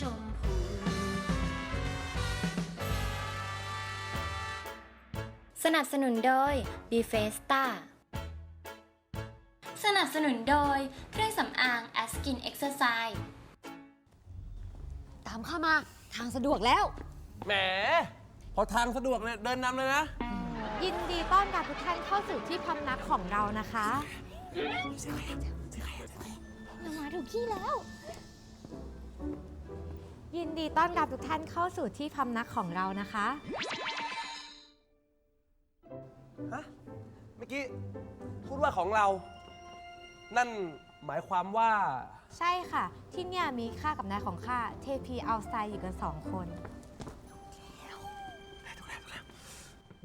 ชมพูสนับสนุนโดย b f e s t a สนับสนุนโดยเครื่องสำอาง Askin Exercise ตามเข้ามาทางสะดวกแล้ว แหม พอทางสะดวกเนี่ยเดินนำเลยนะ ยินดีต้อนรับทุกท่านเข้าสู่ที่พำนักของเรานะคะเรามาถูกที่แล้ว ยินดีต้อนรับทุกท่านเข้าสู่ที่พำนักของเรานะคะ ฮะเมื่อกี้พูดว่าของเรา นั่นหมายความว่า ใช่ค่ะ ที่เนี่ยมีข้ากับนายของข้าเทพีเอาไซด์อยู่กันสองคน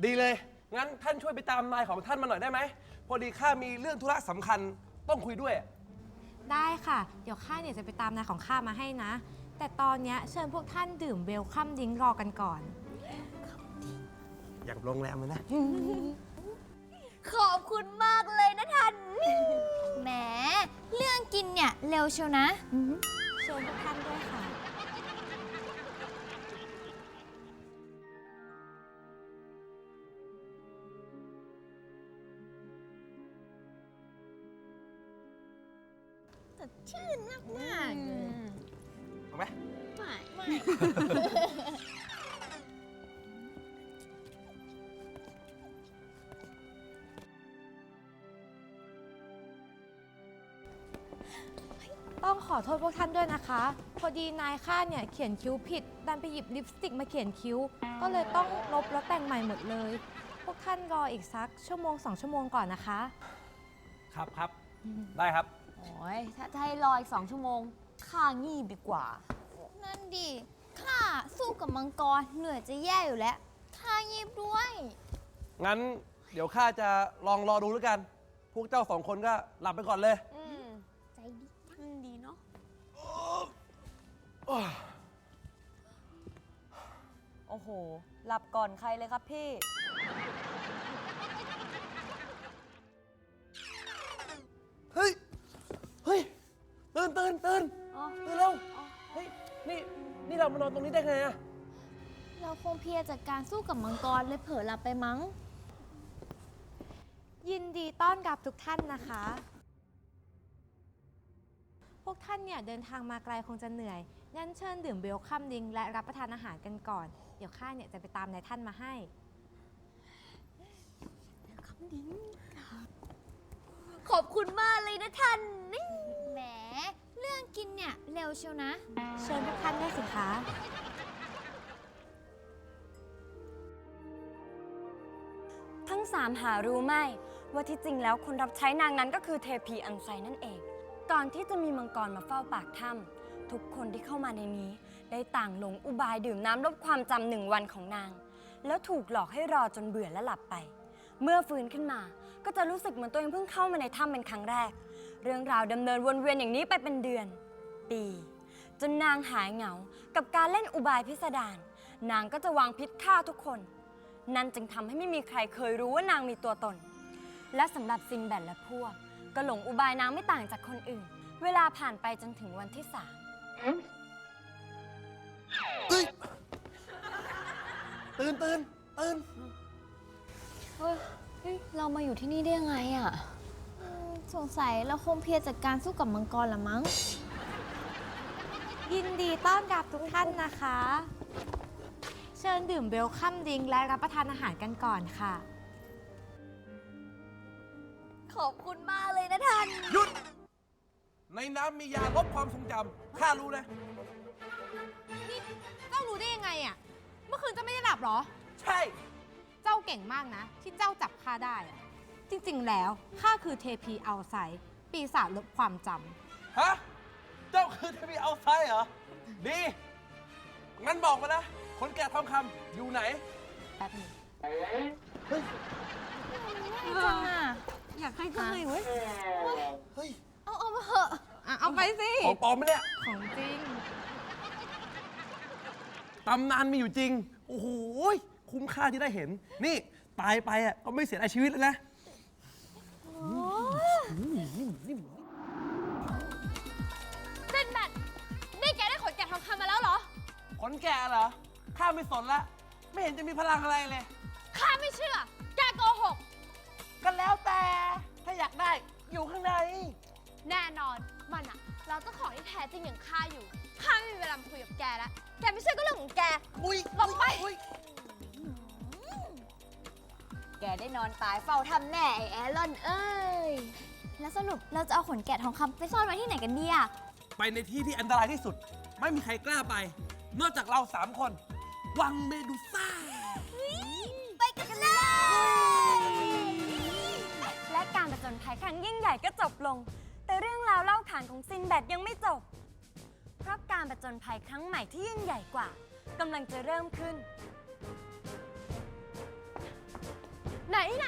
ดีเลย งั้นท่านช่วยไปตามนายของท่านมาหน่อยได้ไหม พอดีข้ามีเรื่องธุระสำคัญต้องคุยด้วย ได้ค่ะ เดี๋ยวข้าเนี่ยจะไปตามนายของข้ามาให้นะ แต่ตอนเนี้ยเชิญพวกท่านดื่มเวลคัมดิ้งรอกันก่อน อย่างโรงแรมเลยนะ ขอบคุณมากเลยนะทันแหมเรื่องกินเนี่ยเร็วเชียวนะ เชิญทุกท่านด้วยค่ะ ชื่นมากมากเอา ไหมต้องขอโทษพวกท่านด้วยนะคะ พอดีนายข้าเนี่ยเขียนคิ้วผิด ดันไปหยิบลิปสติกมาเขียนคิ้ว ก็เลยต้องลบแล้วแต่งใหม่หมดเลย พวกท่านรออีกสักชั่วโมงสองชั่วโมงก่อนนะคะ ครับครับ ได้ครับ โอ้ยถ้าจะให้รออีกสองชั่วโมง ข้างีบดีกว่า นั่นดิข้าสู้กับมังกรเหนื่อยจะแย่อยู่แล้วข้ายีบด้วย งั้นเดี๋ยวข้าจะลองรอดูแล้วกัน พวกเจ้าสองคนก็หลับไปก่อนเลย อืมใจดีจังดีเนาะโอ้โห หลับก่อนใครเลยครับพี่ เฮ้ย เฮ้ยตื่นตื่นตื่นอ๋อตื่น มานอนตรงนี้ได้ไงอะเราคงเพลียจากการสู้กับมังกรเลยเผลอหลับไปมั้ง ยินดีต้อนรับทุกท่านนะคะ พวกท่านเนี่ยเดินทางมาไกลคงจะเหนื่อย งั้นเชิญดื่มเบลคัมดิงและรับประทานอาหารกันก่อน เดี๋ยวข้าเนี่ยจะไปตามนายท่านมาให้ขอบคุณมากเลยนะทันนี่แหมเรื่องกินเนี่ยเร็วเชียวนะ เชิญทุกท่านได้สิคะ ทั้งสามหารู้ไหมว่าที่จริงแล้วคนรับใช้นางนั้นก็คือเทพีอันไซนั่นเอง ก่อนที่จะมีมังกรมาเฝ้าปากถ้ำทุกคนที่เข้ามาในนี้ ได้ต่างหลงอุบายดื่มน้ำลบความจำหนึ่งวันของนาง แล้วถูกหลอกให้รอจนเบื่อและหลับไป เมื่อฟื้นขึ้นมาก็จะรู้สึกเหมือนตัวเองเพิ่งเข้ามาในถ้ำเป็นครั้งแรก เรื่องราวดำเนินวนเวียนอย่างนี้ไปเป็นเดือน ปี จนนางหายเหงากับการเล่นอุบายพิสดารนางก็จะวางพิษฆ่าทุกคน นั่นจึงทำให้ไม่มีใครเคยรู้ว่านางมีตัวตน และสำหรับซินแบดและพวก ก็หลงอุบายนางไม่ต่างจากคนอื่น เวลาผ่านไปจนถึงวันที่สามตื่นตื่นตื่นเฮ้ยเฮ้ย เรามาอยู่ที่นี่ได้ยังไงอะ่ะอืม สงสัยเราคงเพลียจากการสู้กับมังกรละมั้ง ยินดีต้อนรับทุกท่านนะคะ เชิญดื่มเบลคัมดิงและรับประทานอาหารกันก่อนค่ะ ขอบคุณมากเลยนะทันหยุด ในน้ำมียาลบความทรงจำข้ารู้นะเจ้ารู้ได้ยังไงอะเมื่อคืนเจ้าไม่ได้หลับเหรอ ใช่ เจ้าเก่งมากนะ ที่เจ้าจับข้าได้อะ จริงๆ แล้วข้าคือเทพีเอาไซด์ปีศาจลบความจฮะ เจ้าคือเทพีเอาไซด์เหรอ ดี งั้นบอกมานะ คนแก่ทองคำอยู่ไหนำแป๊บหนึงจังอะอยากให้ก็ให้เว้ยเฮ้ย เอาเอามาเหอะ อะเอาไปสิ ของปลอมไหมเนี่ย ของจริง ตำนานมีอยู่จริง โอ้โหยคุ้มค่าที่ได้เห็น นี่ ตายไปอะก็ไม่เสียดายชีวิตแล้วนะ นแกะเหรอ ข้าไม่สนละ ไม่เห็นจะมีพลังอะไรเลย ข้าไม่เชื่อ แกโกหกก็แล้วแต่ ถ้าอยากได้อยู่ข้างใน แน่นอน มันอะเราเจ้าของที่แท้จริงอย่างข้าอยู่ ข้าไม่มีเวลามาคุยกับแกแล้ว แกไม่เชื่อก็เรื่องของแก อุ้ยหลบไป อุ๊ยแกได้นอนตายเฝ้าทำแน่ไอแอรอนเอ้ย แล้วสรุปเราจะเอาขนแกะทองคำไปซ่อนไว้ที่ไหนกันเนี่ย ไปในที่ที่อันตรายที่สุด ไม่มีใครกล้าไป นอกจากเราสามคน วังเมดูซ่า ไปกันเลย และการผจญภัยครั้งยิ่งใหญ่ก็จบลง แต่เรื่องราวเล่าขานของซินแบดยังไม่จบ เพราะการผจญภัยครั้งใหม่ที่ยิ่งใหญ่กว่ากำลังจะเริ่มขึ้น ไหนไหน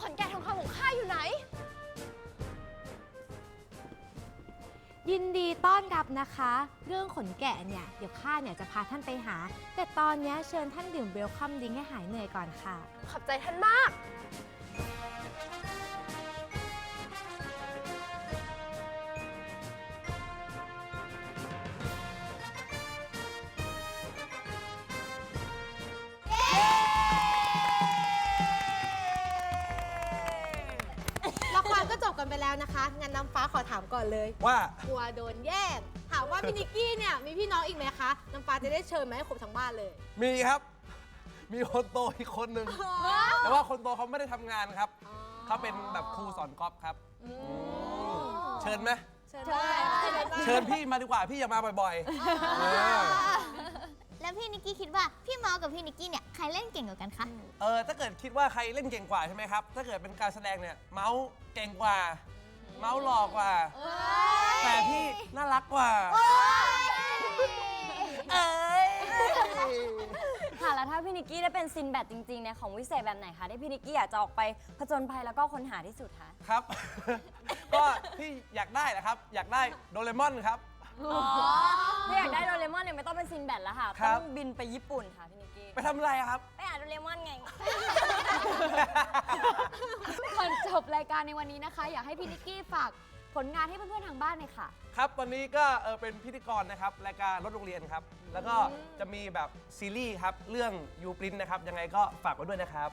ขนแกะทองคำของข้าอยู่ไหน ยินดีต้อนรับนะคะ เรื่องขนแกะเนี่ย เดี๋ยวข้าเนี่ยจะพาท่านไปหา แต่ตอนเนี้ยเชิญท่านดื่มเวลคัมดิงให้หายเหนื่อยก่อนค่ะ ขอบใจท่านมาก ละครก็จบกันไปแล้วนะคะ งั้นน้ำฟ้า ขอถามก่อนเลยว่า กลัวโดนแย่งถามว่าพี่นิกกี้เนี่ยมีพี่น้องอีกไหมคะน้ำฟ้าจะได้เชิญมาให้ครบทั้งบ้านเลยมีครับ มีคนโตอีกคนหนึ่งแต่ว่าคนโตเขาไม่ได้ทำงานครับ เขาเป็นแบบครูสอนกอล์ฟครับ เชิญไหมเชิญได้เชิญได้เชิญพี่มาดีกว่าพี่อย่ามาบ่อยๆเออแล้วพี่นิกกี้คิดว่าพี่เมากับพี่นิกกี้เนี่ยใครเล่นเก่งกว่ากันคะ เออถ้าเกิดคิดว่าใครเล่นเก่งกว่าใช่ไหมครับ ถ้าเกิดเป็นการแสดงเนี่ยเมาส์เก่งกว่า เมาส์หล่อกว่า แต่พี่น่ารักกว่า เอ้ยค่ะแล้วถ้าพี่นิกกี้ได้เป็นซินแบดจริงๆเนี่ยของวิเศษแบบไหนคะที่พี่นิกกี้อยากจะออกไปผจญภัยแล้วก็ค้นหาที่สุดคะครับ ก็พี่อยากได้นะครับ อยากได้โดเรมอนครับถ้าอยากได้โดเร ซินแบดแล้วค่ะ ครัต้บองบินไปญี่ปุ่นค่ะพี่นิกกี้ ไปทำอะไรอะครับ ไปหาโดเรมอนไง ก่อนจบรายการในวันนี้นะคะ อยากให้พี่นิกกี้ฝากผลงานให้เพื่อนๆทางบ้านหน่อยค่ะ ครับวันนี้ก็เออเป็นพิธีกรนะครับรายการรถโรงเรียนครับ แล้วก็จะมีแบบซีรีส์ครับ เรื่องยูปรินนะครับ ยังไงก็ฝากไว้ด้วยนะครับ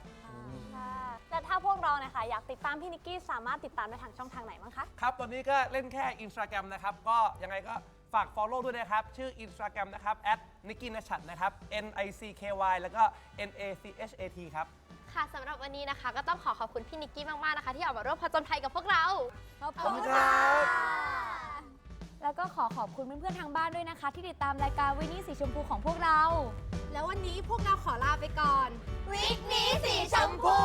และถ้าพวกเรานะคะ อยากติดตามพี่นิกกี้สามารถติดตามได้ทางช่องทางไหนบ้างคะ ครับ ตอนนี้ก็เล่นแค่ Instagram นะครับ ก็ยังไงก็ ฝาก Follow ด้วยนะครับ ชื่อ Instagram นะครับ n i k i n a c h a t นะครับ N I C K Y แล้วก็ N A C H A T ครับ ค่ะสำหรับวันนี้นะคะ ก็ต้องขอขอบคุณพี่นิกกี้มาก ๆ นะคะ ที่ออกมาร่วมผจญภัยกับพวกเรา ขอบขอบคุณครับแล้วก็ขอขอบคุณเพื่อน ๆ ทางบ้านด้วยนะคะ ที่ติดตามรายการวินี่สีชมพูของพวกเรา แล้ววันนี้พวกเราขอลาไปก่อน วิกนี้สีชมพู